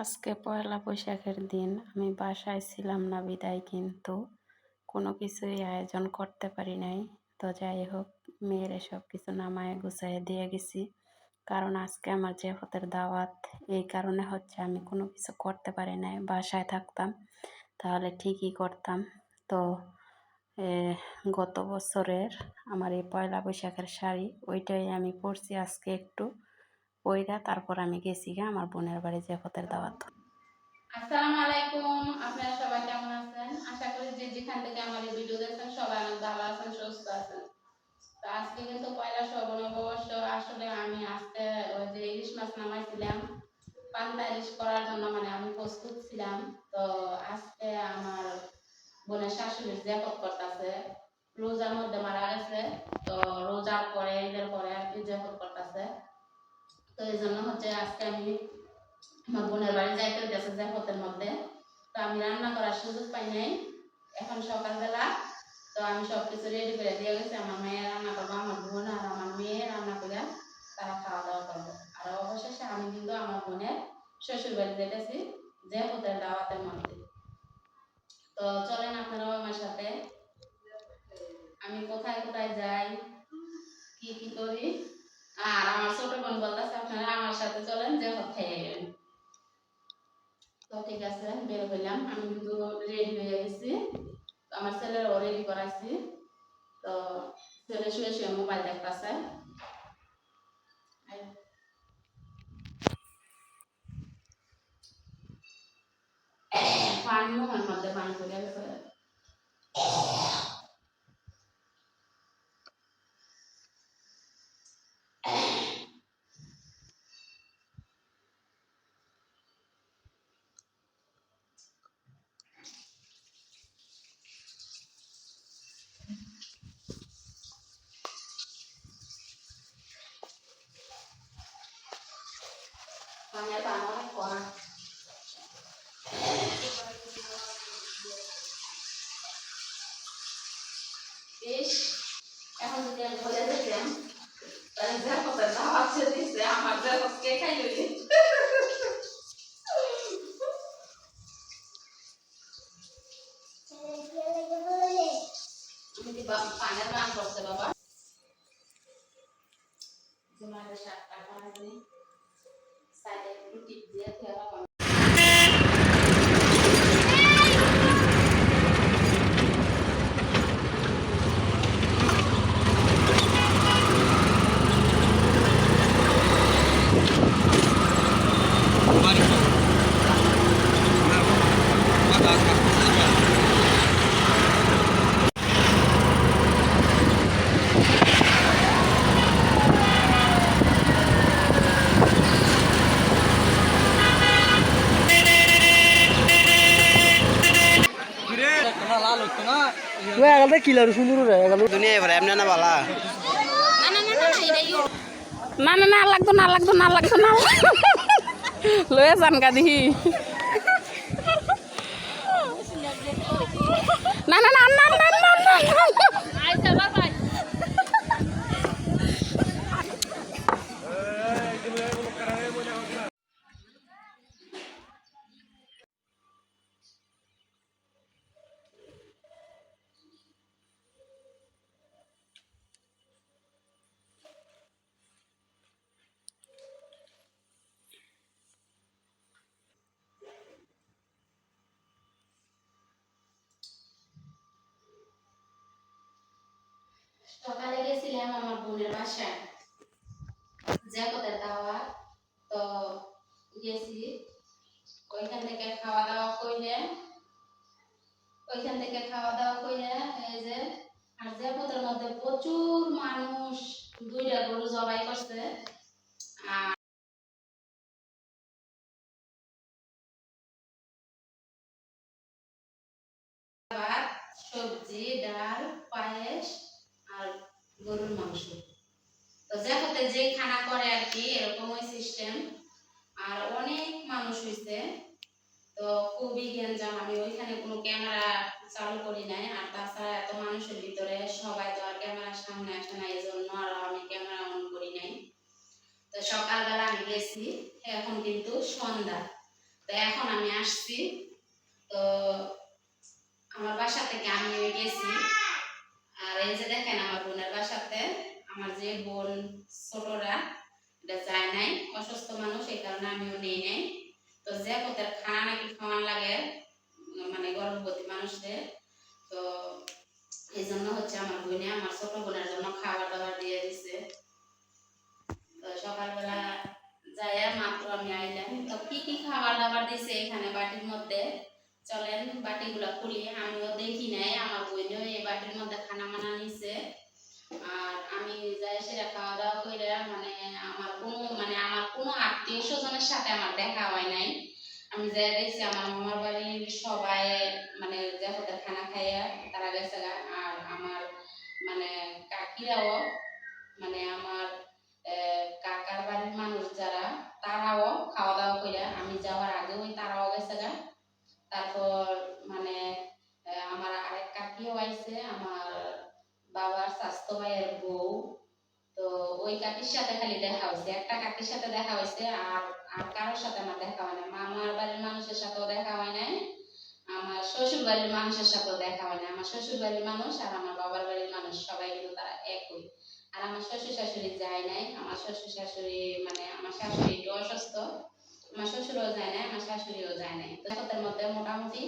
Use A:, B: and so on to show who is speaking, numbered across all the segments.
A: আজকে পয়লা বৈশাখের দিন। আমি বাসায় ছিলাম না বিদায়, কিন্তু কোনো কিছুই আয়োজন করতে পারি নাই। তো যাই হোক, মেয়ের সব কিছু নামায় গুছাইয়ে দিয়ে গেছি। কারণ আজকে আমার যে হতের দাওয়াত, এই কারণে হচ্ছে আমি কোনো কিছু করতে পারি নাই। বাসায় থাকতাম, তাহলে ঠিকই করতাম। তো গত বছরের আমার এই পয়লা বৈশাখের শাড়ি, ওইটাই আমি পরছি আজকে একটু। পইরা তারপর আমি গেছি গা আমার বোনের বাড়ি দাওয়াত।
B: আসসালামু আলাইকুম, আপনারা সবাই কেমন আছেন? আশা করি যে যেখান থেকে আমার এই ভিডিও দেখছেন সবাই ভালো আছেন, সুস্থ আছেন। তো আজকে কিন্তু পয়লা আসলে আমি আজকে ওই যে ইলিশ মাছ নামাইছিলাম। পান্তা ইলিশ করার জন্য মানে আমি প্রস্তুত ছিলাম। তো আজকে আমার বোনের শাশুড়ির জ্যাপত করতেছে। রোজার মধ্যে মারা গেছে। তো রোজার পরে, ঈদের পরে আর কি জ্যাপত করতেছে। তো এই জন্য হচ্ছে আজকে আমি আমার বোনের বাড়ি যাইতে গেছে জাফতের মধ্যে। তো আমি রান্না করার সুযোগ পাই নাই। এখন সকালবেলা তো আমি সব কিছু রেডি করে দিয়ে গেছি। আমার মেয়ে রান্না করব, আমার বোন আর আমার মেয়ে রান্না করে তারা খাওয়া দাওয়া করব। আর অবশেষে আমি কিন্তু আমার বোনের শ্বশুর বাড়ি যেতেছি জাফতের দাওয়াতের মধ্যে। তো চলেন আপনারাও আমার সাথে। আমি কোথায় কোথায় যাই, কি কি করি? আর আমার ছোট বোন বলতেছে, আপনারা আমার সাথে চলেন, যে খেয়ে গেলেন তো ঠিক আছে, বের হইলাম। আমি কিন্তু রেডি হয়ে গেছি। আমার ছেলেরও রেডি করাইছি। তো ছেলে শুয়ে শুয়ে মোবাইল দেখতেছে। পানি মধ্যে পানি পড়ে গেছে পানির পানি অনেক কম বেশ এখন যদি আমি বলে দিতাম তাহলে যা কথা দাওয়াত যে দিছে আমার যা কে খাইলি আমি কি বা- পানের রান করছে বাবা তোমার সাতটা পানি দিই সাইডে একটু টিপ দিয়ে ফেলা
C: এগালটা কিলার সুন্দর রে আগাল
D: দুনিয়া এবারে এমনে না বালা।
A: না না না লাগতো না লাগতো না লাগতো। না লয়ে যান গা দিহি না না না না না না না
B: সকালে গেছিলাম আমার বোনের বাসায় জাগতের দাওয়া তো গেছি ওইখান থেকে খাওয়া দাওয়া কইলে ওইখান থেকে খাওয়া দাওয়া কইলে এই যে আর জাগতের মধ্যে প্রচুর মানুষ দুইটা গরু জবাই করছে আর সবজি ডাল পায়েস গরুর মাংস। তো জাগতে যে খানা করে আর কি, এরকম ওই সিস্টেম আর অনেক মানুষ হয়েছে তো খুবই গ্যাঞ্জাম। আমি ওইখানে কোনো ক্যামেরা চালু করি নাই। আর তাছাড়া এত মানুষের ভিতরে সবাই তো আর ক্যামেরার সামনে আসে না এই জন্য আর আমি ক্যামেরা অন করি নাই। তো সকালবেলা আমি গেছি, এখন কিন্তু সন্ধ্যা। তো এখন আমি আসছি, তো আমার বাসা থেকে আমি গেছি আর এই যে দেখেন আমার বোনের বাসাতে আমার যে বোন ছোটরা, এটা যায় নাই, অসুস্থ মানুষ, এই কারণে আমিও নেই নাই। তো যে কোথায় খানা নাকি খাওয়ান লাগে মানে গর্ভবতী মানুষদের, তো এই জন্য হচ্ছে আমার বোনে, আমার ছোট বোনের জন্য খাবার দাবার দিয়ে দিছে। তো সকালবেলা যাইয়া মাত্র আমি আইলাম। তো কি কি খাবার দাবার দিছে এখানে বাটির মধ্যে? চলেন, বাটিগুলা খুলি। আমিও দেখি নাই, আমার বোনেও এই বাটির মধ্যে খানা মানা নিছে। যাই সেটা খাওয়া দাওয়া করে মানে আমার কোনো মানে আমার কোনো আত্মীয় স্বজনের সাথে আমার দেখা হয় নাই। আমি যাই দেখছি আমার মামার ওই কাকির সাথে খালি দেখা হয়েছে। একটা কাকির সাথে দেখা হয়েছে আর আর কারোর সাথে আমার দেখা হয় না। মামার বাড়ির মানুষের সাথেও দেখা হয় নাই। আমার শ্বশুর বাড়ির মানুষের সাথেও দেখা হয় না। আমার শ্বশুর বাড়ির মানুষ আর আমার বাবার বাড়ির মানুষ, সবাই কিন্তু তারা একই। আর আমার শ্বশুর শাশুড়ি যায় নাই। আমার শ্বশুর শাশুড়ি মানে আমার শাশুড়ি একটু অসুস্থ। আমার শ্বশুরও যায় নাই, আমার শাশুড়িও যায় নাই। তো মধ্যে মোটামুটি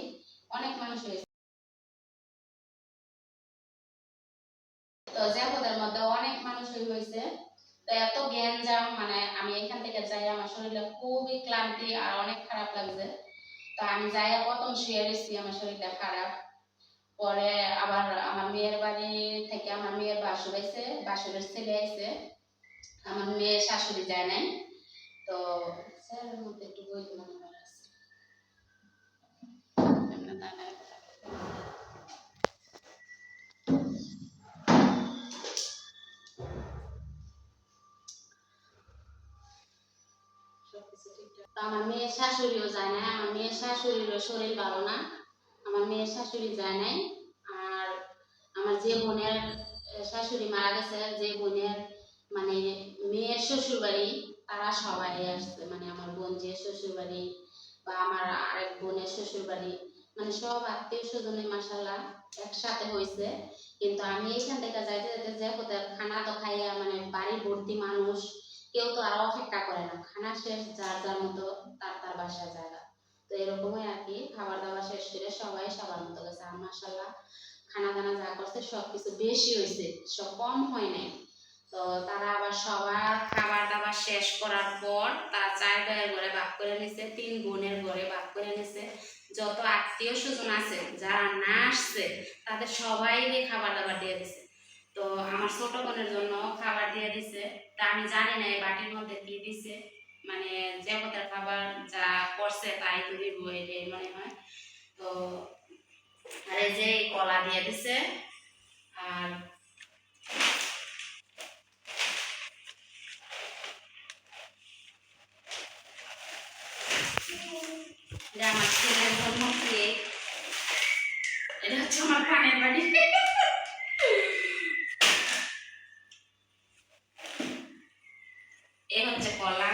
B: অনেক মানুষ হয়েছে তো জেপদের মধ্যে অনেক মানুষই হয়েছে এত গ্যাঞ্জাম মানে আমি এখান থেকে যাই, আমার শরীরে খুবই ক্লান্তি আর অনেক খারাপ লাগছে। তো আমি যাই, প্রথম শুয়ে রয়েছি, আমার শরীরটা খারাপ। পরে আবার আমার মেয়ের বাড়ি থেকে আমার মেয়ের বাসুর এসে বাসুরের ছেলে এসে আমার মেয়ে শাশুড়ি যায় নাই। তো স্যারের মধ্যে একটু বই মনে হয় সবকিছু। আমার মেয়ের শাশুড়িও যায় নাই, আমার মেয়ের শাশুড়িরও শরীর ভালো না, আমার মেয়ের শাশুড়ি যায় নাই, আর আমার যে বোনের শাশুড়ি মারা গেছে, যে বোনের মানে মেয়ের শ্বশুর বাড়ি তারা সবাই আসছে মানে আমার বোন যে শ্বশুর বাড়ি বা আমার আরেক বোনের শ্বশুর বাড়ি মানে সব আত্মীয় স্বজনের মাসাল্লাহ একসাথে হয়েছে কিন্তু আমি এখান থেকে যাইতে যাইতে যে কোথায় খানা তো খাইয়া মানে বাড়ি ভর্তি মানুষ কেউ তো আর অপেক্ষা করে না। খানা শেষ, যার যার মতো তার তার বাসায় জায়গা। তো এরকমই আর কি, খাবার দাবার শেষ করে সবাই সবার মতো গেছে। আর মাসাল্লাহ খানা দানা যা করছে সব কিছু বেশি হয়েছে সব কম হয় নাই। তো তারা আবার সবার খাবার দাবার শেষ করার পর তারা চার ভাইয়ের ঘরে ভাগ করে নিছে, তিন বোনের ঘরে ভাগ করে নিছে। যত আত্মীয় স্বজন আছে, যারা না আসছে, তাদের সবাইকে খাবার দাবার দিয়ে দিছে। তো আমার ছোট বোনের জন্য খাবার দিয়ে দিছে। তা আমি জানি না এই বাটির মধ্যে কি দিছে। মানে যে কথার খাবার যা করছে তাই তো দিব, এটাই মনে হয়। তো আর এই যে কলা দিয়ে দিছে। আর এটা আমার ছেলের জন্য কেক এটা হচ্ছে আমার কানের বাড়ি এ হচ্ছে কলা।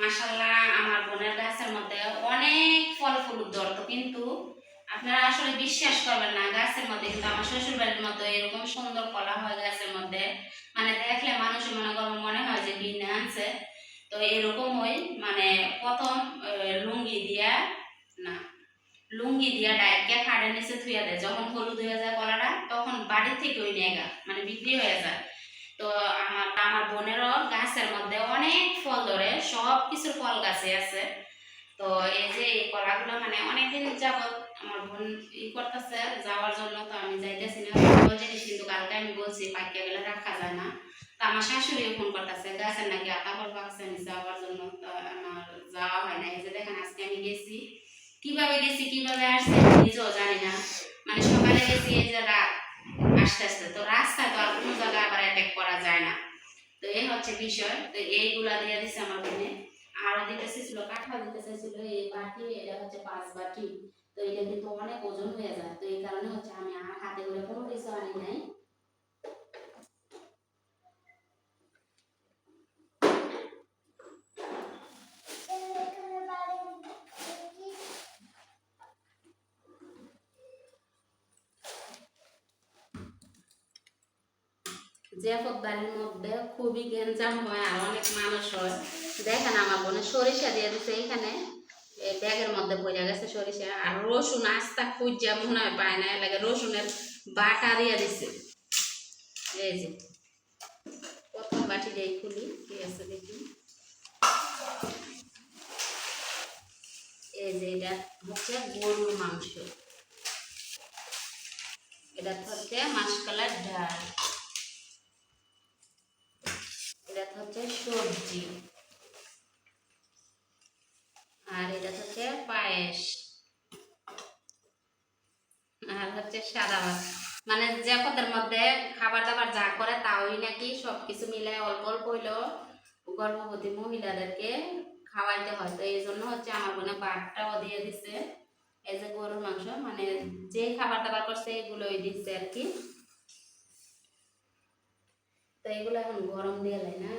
B: মাসাল্লাহ আমার বোনের গাছের মধ্যে অনেক ফল ফুল ধরতো কিন্তু আপনারা আসলে বিশ্বাস করবেন না, গাছের মধ্যে কিন্তু আমার শ্বশুর বাড়ির মতো এরকম সুন্দর কলা হয় গাছের মধ্যে। মানে দেখলে মানুষ মনে করব মনে হয় যে বিনে আনছে। তো এরকম ওই মানে প্রথম লুঙ্গি দিয়া, না, লুঙ্গি দিয়া ডাইকে খাড়ে নিচে থুয়ে দেয়। যখন হলুদ হয়ে যায় কলাটা, তখন বাড়ির থেকে ওই নেগা মানে বিক্রি হয়ে যায়। তো আমার আমার বোনেরও গাছের মধ্যে অনেক ফল ধরে সব কিছুর ফল গাছে আছে। তো এই যে এই কলাগুলো মানে অনেকদিন যাবত আমার বোন ই করতেছে, যাওয়ার জন্য তো আমি যাইতেছি না। জিনিস কিন্তু কালকে আমি বলছি, পাইকে গেলে রাখা যায় না। তো আমার শাশুড়িও ফোন করতেছে, গাছের নাকি আতা ফল পাকছে আমি যাওয়ার জন্য। তো আমার যাওয়া হয় না। এই যে দেখেন, আজকে আমি গেছি। কীভাবে গেছি, কীভাবে আসছি নিজেও জানি না। মানে সকালে গেছি, এই যে রাত আস্তে আস্তে তো রাস্তায় তো আর কোনো অ্যাটাক করা যায় না। তো এই হচ্ছে বিষয়। তো এইগুলা দিয়ে দিছে আমার বোনে। আরও দিতে চাইছিল কাঁঠাল দিতে চাইছিল এই বাটি, এটা হচ্ছে পাঁচ বাটি। তো এটা কিন্তু অনেক ওজন হয়ে যায়। তো এই কারণে হচ্ছে আমি আর হাতে করে কোনো কিছু আনি নাই। জিয়াফত বাড়ির মধ্যে খুবই গেঞ্জাম হয় আর অনেক মানুষ হয়। দেখেন আমার বোনের সরিষা দিয়ে দিচ্ছে এইখানে এই ব্যাগের মধ্যে পড়ে গেছে সরিষা। আর রসুন আস্তা খুঁজা মনে হয় পায় না, এর লাগে রসুনের বাটা দিয়ে দিচ্ছে এই যে, প্রথম বাটি দিয়ে খুলি, কি আছে দেখি। এই যে এটা হচ্ছে গরুর মাংস। এটা হচ্ছে মাসকলার ডাল। সবজি। আর এটা হচ্ছে পায়েস। আর হচ্ছে সাদা ভাত মানে যে পদের মধ্যে খাবার দাবার যা করে তাওই নাকি সবকিছু মিলে অল্প অল্প হইলেও গর্ভবতী মহিলাদেরকে খাওয়াইতে হয়। তো এই জন্য হচ্ছে আমার বোনে ভাতটাও দিয়ে দিছে। এই যে গরুর মাংস মানে যে খাবার দাবার করছে এগুলোই দিচ্ছে আর কি। তো এগুলো এখন গরম দিয়ে লাই না।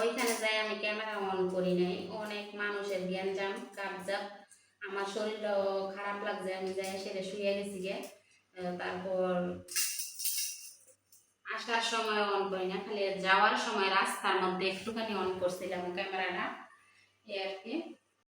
B: ওইখানে যাই আমি ক্যামেরা অন করি নাই। অনেক মানুষের জ্ঞান জাম যাক আমার শরীরটাও খারাপ লাগছে, আমি যাই সেটা শুয়ে গেছি গে। তারপর আসার সময় অন করি না, খালি যাওয়ার সময় রাস্তার মধ্যে একটুখানি অন করছিলাম ক্যামেরাটা এই আর কি।